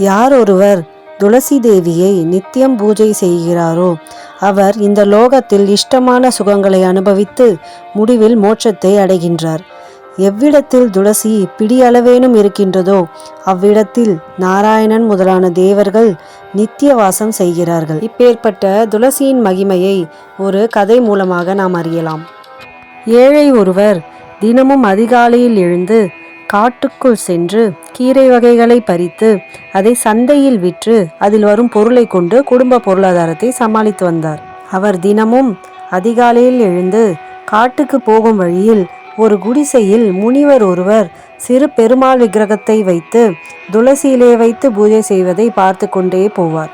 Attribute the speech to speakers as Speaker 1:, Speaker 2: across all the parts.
Speaker 1: யார் ஒருவர் துளசி தேவியை நித்தியம் பூஜை செய்கிறாரோ அவர் இந்த லோகத்தில் இஷ்டமான சுகங்களை அனுபவித்து முடிவில் மோட்சத்தை அடைகின்றார். எவ்விடத்தில் துளசி பிடியளவேனும் இருக்கின்றதோ அவ்விடத்தில் நாராயணன் முதலான தேவர்கள் நித்திய வாசம் செய்கிறார்கள். இப்பேற்பட்ட துளசியின் மகிமையை ஒரு கதை மூலமாக நாம் அறியலாம். ஏழை ஒருவர் தினமும் அதிகாலையில் எழுந்து காட்டுக்குள் சென்று கீரை வகைகளை பறித்து அதை சந்தையில் விற்று அதில் வரும் பொருளை கொண்டு குடும்ப பொருளாதாரத்தை சமாளித்து வந்தார். அவர் தினமும் அதிகாலையில் எழுந்து காட்டுக்கு போகும் வழியில் ஒரு குடிசையில் முனிவர் ஒருவர் சிறு பெருமாள் விக்கிரகத்தை வைத்து துளசியிலே வைத்து பூஜை செய்வதை பார்த்து கொண்டே போவார்.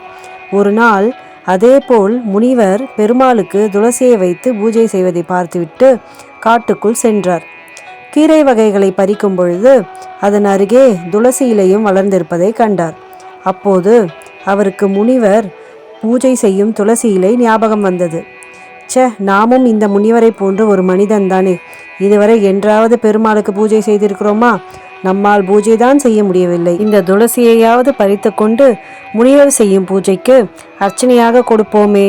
Speaker 1: ஒரு நாள் அதேபோல் முனிவர் பெருமாளுக்கு துளசியை வைத்து பூஜை செய்வதை பார்த்துவிட்டு காட்டுக்குள் சென்றார். கீரை வகைகளை பறிக்கும் பொழுது அதன் அருகே துளசி இலையும் வளர்ந்திருப்பதை கண்டார். அப்போது அவருக்கு முனிவர் பூஜை செய்யும் துளசி இலை ஞாபகம் வந்தது. சே நாமும் இந்த முனிவரை போன்று ஒரு மனிதன் தானே. இதுவரை என்றாவது பெருமாளுக்கு பூஜை செய்திருக்கிறோமா? நம்மால் பூஜை தான் செய்ய முடியவில்லை. இந்த துளசியையாவது பறித்து கொண்டு முனிவர் செய்யும் பூஜைக்கு அர்ச்சனையாக கொடுப்போமே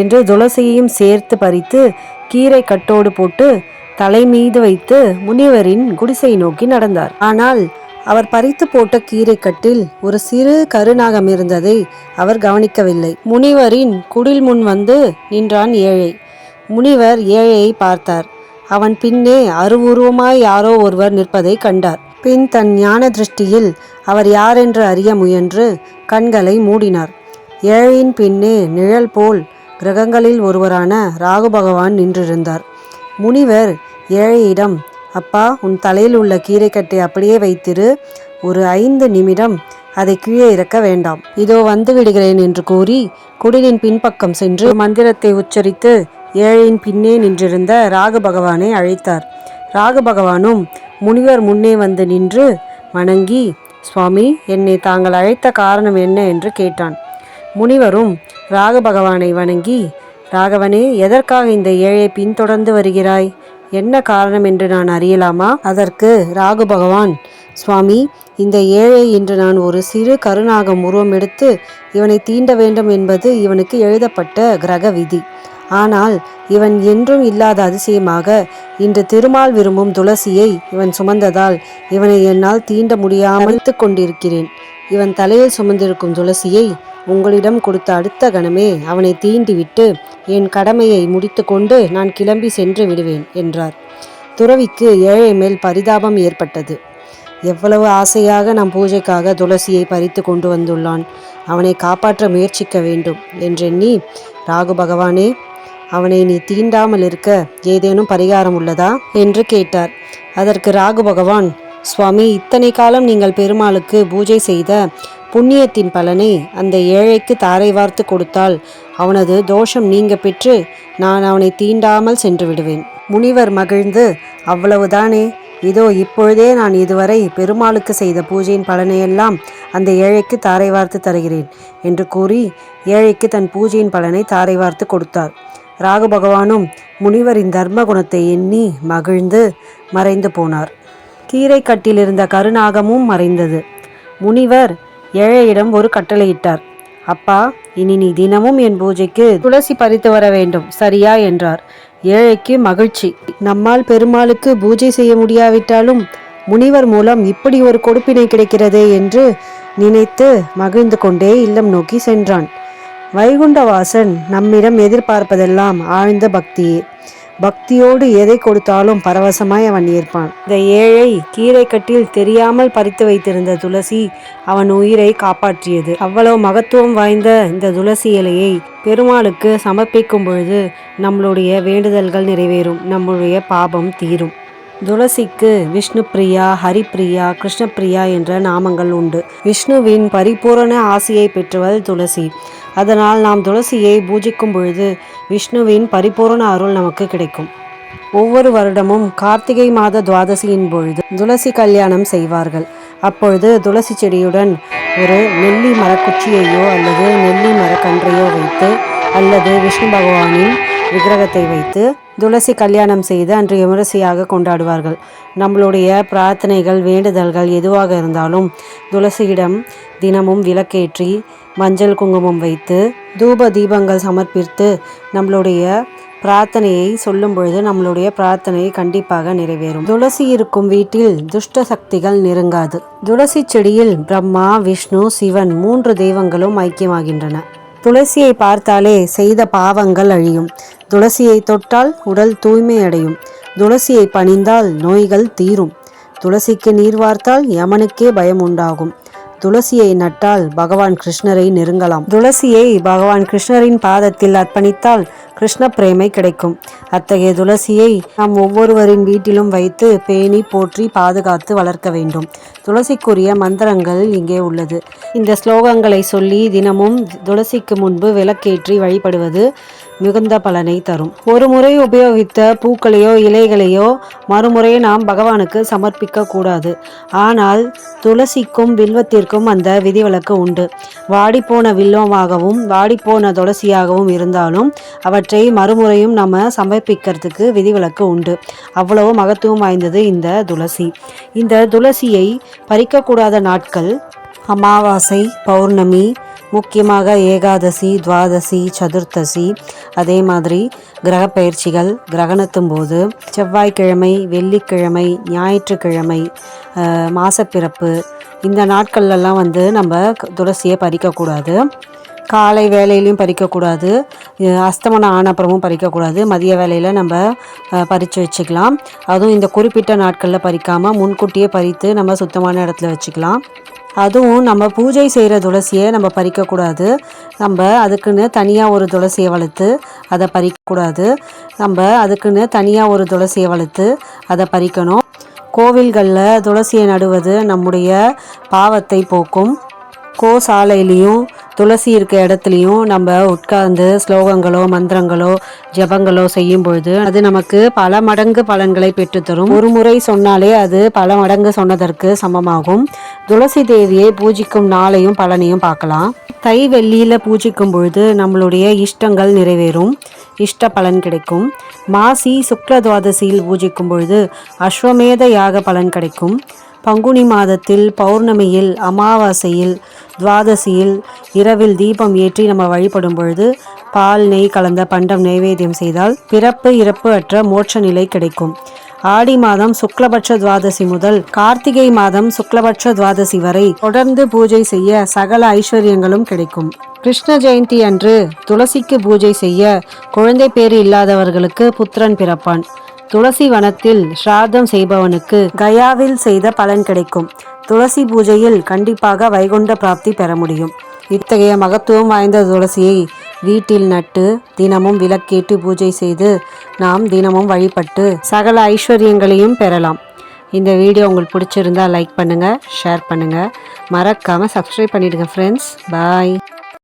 Speaker 1: என்று துளசியையும் சேர்த்து பறித்து கீரை கட்டோடு போட்டு தலை மீது வைத்து முனிவரின் குடிசை நோக்கி நடந்தார். ஆனால் அவர் பறித்து போட்ட கீரை கட்டில் ஒரு சிறு கருநாகம் இருந்ததை அவர் கவனிக்கவில்லை. முனிவரின் குடில் முன் வந்து நின்றான் ஏழை. முனிவர் ஏழையை பார்த்தார். அவன் பின்னே அருவுருவமாய் யாரோ ஒருவர் நிற்பதை கண்டார். பின் தன் ஞான திருஷ்டியில் அவர் யாரென்று அறிய முயன்று கண்களை மூடினார். ஏழையின் பின்னே நிழல் போல் கிரகங்களில் ஒருவரான ராகு பகவான் நின்றிருந்தார். முனிவர் ஏழையிடம் அப்பா உன் தலையில் உள்ள கீரைக்கட்டை அப்படியே வைத்திரு. ஒரு ஐந்து நிமிடம் அதை கீழே இறக்க வேண்டாம். இதோ வந்து விடுகிறேன் என்று கூறி குடிலின் பின்பக்கம் சென்று மந்திரத்தை உச்சரித்து ஏழையின் பின்னே நின்றிருந்த ராகு பகவானை அழைத்தார். ராகு பகவானும் முனிவர் முன்னே வந்து நின்று வணங்கி சுவாமி என்னை தாங்கள் அழைத்த காரணம் என்ன? என்று கேட்டான். முனிவரும் ராகு பகவானை வணங்கி ராகவனே எதற்காக இந்த ஏழை பின்தொடர்ந்து வருகிறாய்? என்ன காரணம் என்று நான் அறியலாமா? அதற்கு ராகு பகவான் சுவாமி இந்த ஏழை இன்று நான் ஒரு சிறு கருநாகம் உருவம் எடுத்து இவனை தீண்ட வேண்டும் என்பது இவனுக்கு எழுதப்பட்ட கிரக விதி. ஆனால் இவன் என்றும் இல்லாத அதிசயமாக இன்று திருமால் விரும்பும் துளசியை இவன் சுமந்ததால் இவனை என்னால் தீண்ட முடியாமல் கொண்டிருக்கிறேன். இவன் தலையில் சுமந்திருக்கும் துளசியை உங்களிடம் கொடுத்த அடுத்த கணமே அவனை தீண்டிவிட்டு என் கடமையை முடித்துக்கொண்டு நான் கிளம்பி சென்று விடுவேன் என்றார். துறவிக்கு ஏழை மேல் பரிதாபம் ஏற்பட்டது. எவ்வளவு ஆசையாக நம் பூஜைக்காக துளசியை பறித்து கொண்டு வந்துள்ளான். அவனை காப்பாற்ற முயற்சிக்க வேண்டும் என்றெண்ணி ராகு பகவானே அவனை நீ தீண்டாமல் இருக்க ஏதேனும் பரிகாரம் உள்ளதா? என்று கேட்டார். அதற்கு ராகு பகவான் சுவாமி இத்தனை காலம் நீங்கள் பெருமாளுக்கு பூஜை செய்த புண்ணியத்தின் பலனை அந்த ஏழைக்கு தாரை வார்த்து கொடுத்தால் அவனது தோஷம் நீங்க பெற்று நான் அவனை தீண்டாமல் சென்று விடுவேன். முனிவர் மகிழ்ந்து அவ்வளவுதானே இதோ இப்பொழுதே நான் இதுவரை பெருமாளுக்கு செய்த பூஜையின் பலனையெல்லாம் அந்த ஏழைக்கு தாரை வார்த்து தருகிறேன் என்று கூறி ஏழைக்கு தன் பூஜையின் பலனை தாரை வார்த்து கொடுத்தார். ராகு பகவானும் முனிவரின் தர்ம குணத்தை எண்ணி மகிழ்ந்து மறைந்து போனார். கீரை கட்டிலிருந்த கருநாகமும் மறைந்தது. முனிவர் ஏழையிடம் ஒரு கட்டளையிட்டார் அப்பா இனி நீ தினமும் என் பூஜைக்கு துளசி பறித்து வர வேண்டும் சரியா? என்றார். ஏழைக்கு மகிழ்ச்சி. நம்மால் பெருமாளுக்கு பூஜை செய்ய முடியாவிட்டாலும் முனிவர் மூலம் இப்படி ஒரு கொடுப்பினை கிடைக்கிறதே என்று நினைத்து மகிழ்ந்து கொண்டே இல்லம் நோக்கி சென்றான். வைகுண்டவாசன் நம்மிடம் எதிர்பார்ப்பதெல்லாம் ஆழ்ந்த பக்தியே. பக்தியோடு எதை கொடுத்தாலும் பரவசமாய் அவன் ஏற்பான். இந்த ஏழை கீரை கட்டில் தெரியாமல் பறித்து வைத்திருந்த துளசி அவன் உயிரை காப்பாற்றியது. அவ்வளவு மகத்துவம் வாய்ந்த இந்த துளசி இலையை பெருமாளுக்கு சமர்ப்பிக்கும் பொழுது நம்மளுடைய வேண்டுதல்கள் நிறைவேறும் நம்முடைய பாபம் தீரும். துளசிக்கு விஷ்ணு பிரியா ஹரிப்பிரியா கிருஷ்ணப்பிரியா என்ற நாமங்கள் உண்டு. விஷ்ணுவின் பரிபூரண ஆசையை பெற்றவள் துளசி. அதனால் நாம் துளசியை பூஜிக்கும் பொழுது விஷ்ணுவின் பரிபூரண அருள் நமக்கு கிடைக்கும். ஒவ்வொரு வருடமும் கார்த்திகை மாத துவாதசியின் பொழுது துளசி கல்யாணம் செய்வார்கள். அப்பொழுது துளசி செடியுடன் ஒரு நெல்லி மரக்குச்சியையோ அல்லது நெல்லி மரக்கன்றையோ வைத்து அல்லது விஷ்ணு பகவானின் விக்கிரகத்தை வைத்து துளசி கல்யாணம் செய்து அன்று விமரிசையாக கொண்டாடுவார்கள். நம்மளுடைய பிரார்த்தனைகள் வேண்டுதல்கள் எதுவாக இருந்தாலும் துளசியிடம் தினமும் விளக்கேற்றி மஞ்சள் குங்குமம் வைத்து தூப தீபங்கள் சமர்ப்பித்து நம்மளுடைய பிரார்த்தனையை சொல்லும் பொழுது நம்மளுடைய பிரார்த்தனை கண்டிப்பாக நிறைவேறும். துளசி இருக்கும் வீட்டில் துஷ்ட சக்திகள் நெருங்காது. துளசி செடியில் பிரம்மா விஷ்ணு சிவன் மூன்று தெய்வங்களும் ஐக்கியமாகின்றன. துளசியை பார்த்தாலே செய்த பாவங்கள் அழியும். துளசியை தொட்டால் உடல் தூய்மை அடையும். துளசியை பணிந்தால் நோய்கள் தீரும். துளசிக்கு நீர் வார்த்தால் யமனுக்கே பயம் உண்டாகும். துளசியை நட்டால் பகவான் கிருஷ்ணரை நெருங்கலாம். துளசியை பகவான் கிருஷ்ணரின் பாதத்தில் அர்ப்பணித்தால் கிருஷ்ண பிரேமை கிடைக்கும். அத்தகைய துளசியை நாம் ஒவ்வொருவரின் வீட்டிலும் வைத்து பேணி போற்றி பாதுகாத்து வளர்க்க வேண்டும். துளசிக்குரிய மந்திரங்கள் இங்கே உள்ளது. இந்த ஸ்லோகங்களை சொல்லி தினமும் துளசிக்கு முன்பு விளக்கேற்றி வழிபடுவது மிகுந்த பலனை தரும். ஒரு முறை உபயோகித்த பூக்களையோ இலைகளையோ மறுமுறை நாம் பகவானுக்கு சமர்ப்பிக்க கூடாது ஆனால் துளசிக்கும் வில்வத்திற்கும் அந்த விதிவிலக்கு உண்டு. வாடிப்போன வில்வமாகவும் வாடிப்போன துளசியாகவும் இருந்தாலும் அவற்றை மறுமுறையும் நம்ம சமர்ப்பிக்கிறதுக்கு விதிவிலக்கு உண்டு. அவ்வளவு மகத்துவம் வாய்ந்தது இந்த துளசி. இந்த துளசியை பறிக்கக்கூடாத நாட்கள் அமாவாசை பௌர்ணமி முக்கியமாக ஏகாதசி துவாதசி சதுர்த்தசி. அதே மாதிரி கிரக பயிற்சிகள் கிரகணத்தும் போது செவ்வாய்க்கிழமை வெள்ளிக்கிழமை ஞாயிற்றுக்கிழமை மாசப்பிறப்பு இந்த நாட்கள்லாம் வந்து நம்ம துளசியை பறிக்கக்கூடாது. காலை வேலையிலையும் பறிக்கக்கூடாது. அஸ்தமனம் ஆன அப்புறமும் பறிக்கக்கூடாது. மதிய வேலையில் நம்ம பறித்து வச்சுக்கலாம். அதுவும் இந்த குறிப்பிட்ட நாட்களில் பறிக்காமல் முன்கூட்டியே பறித்து நம்ம சுத்தமான இடத்துல வச்சுக்கலாம். அதுவும் நம்ம பூஜை செய்கிற துளசியை நம்ம பறிக்கக்கூடாது. நம்ம அதுக்குன்னு தனியாக ஒரு துளசியை வளர்த்து அதை பறிக்கக்கூடாது. நம்ம அதுக்குன்னு தனியாக ஒரு துளசியை வளர்த்து அதை பறிக்கணும். கோவில்களில் துளசியை நடுவது நம்முடைய பாவத்தை போக்கும். கோசாலையிலையும் துளசி இருக்க இடத்துலையும் நம்ம உட்கார்ந்து ஸ்லோகங்களோ மந்திரங்களோ ஜபங்களோ செய்யும் பொழுது அது நமக்கு பல மடங்கு பலன்களை பெற்றுத்தரும். ஒரு முறை சொன்னாலே அது பல மடங்கு சொன்னதற்கு சமமாகும். துளசி தேவியை பூஜிக்கும் நாளையும் பலனையும் பார்க்கலாம். தை வெள்ளியில் பூஜிக்கும் பொழுது நம்மளுடைய இஷ்டங்கள் நிறைவேறும். இஷ்ட பலன் கிடைக்கும். மாசி சுக்ல துவாதசியில் பூஜிக்கும் பொழுது அஸ்வமேத யாக பலன் கிடைக்கும். பங்குனி மாதத்தில் பௌர்ணமியில் அமாவாசையில் துவாதசியில் இரவில் தீபம் ஏற்றி நம்ம வழிபடும் பொழுது பால் நெய் கலந்த பண்டம் நைவேத்தியம் செய்தால் பிறப்பு இறப்பு அற்ற மோட்ச நிலை கிடைக்கும். ஆடி மாதம் சுக்லபட்ச துவாதசி முதல் கார்த்திகை மாதம் சுக்லபட்ச துவாதசி வரை தொடர்ந்து பூஜை செய்ய சகல ஐஸ்வர்யங்களும் கிடைக்கும். கிருஷ்ண ஜெயந்தி அன்று துளசிக்கு பூஜை செய்ய குழந்தை பேறு இல்லாதவர்களுக்கு புத்திரன் பிறப்பான். துளசி வனத்தில் ஸ்ராதம் செய்பவனுக்கு கயாவில் செய்த பலன் கிடைக்கும். துளசி பூஜையில் கண்டிப்பாக வைகுண்ட பிராப்தி பெற முடியும். இத்தகைய மகத்துவம் வாய்ந்த துளசியை வீட்டில் நட்டு தினமும் விளக்கேட்டு பூஜை செய்து நாம் தினமும் வழிபட்டு சகல ஐஸ்வர்யங்களையும் பெறலாம். இந்த வீடியோ உங்களுக்கு பிடிச்சிருந்தா லைக் பண்ணுங்கள் ஷேர் பண்ணுங்கள் மறக்காமல் சப்ஸ்கிரைப் பண்ணிவிடுங்க ஃப்ரெண்ட்ஸ் பாய்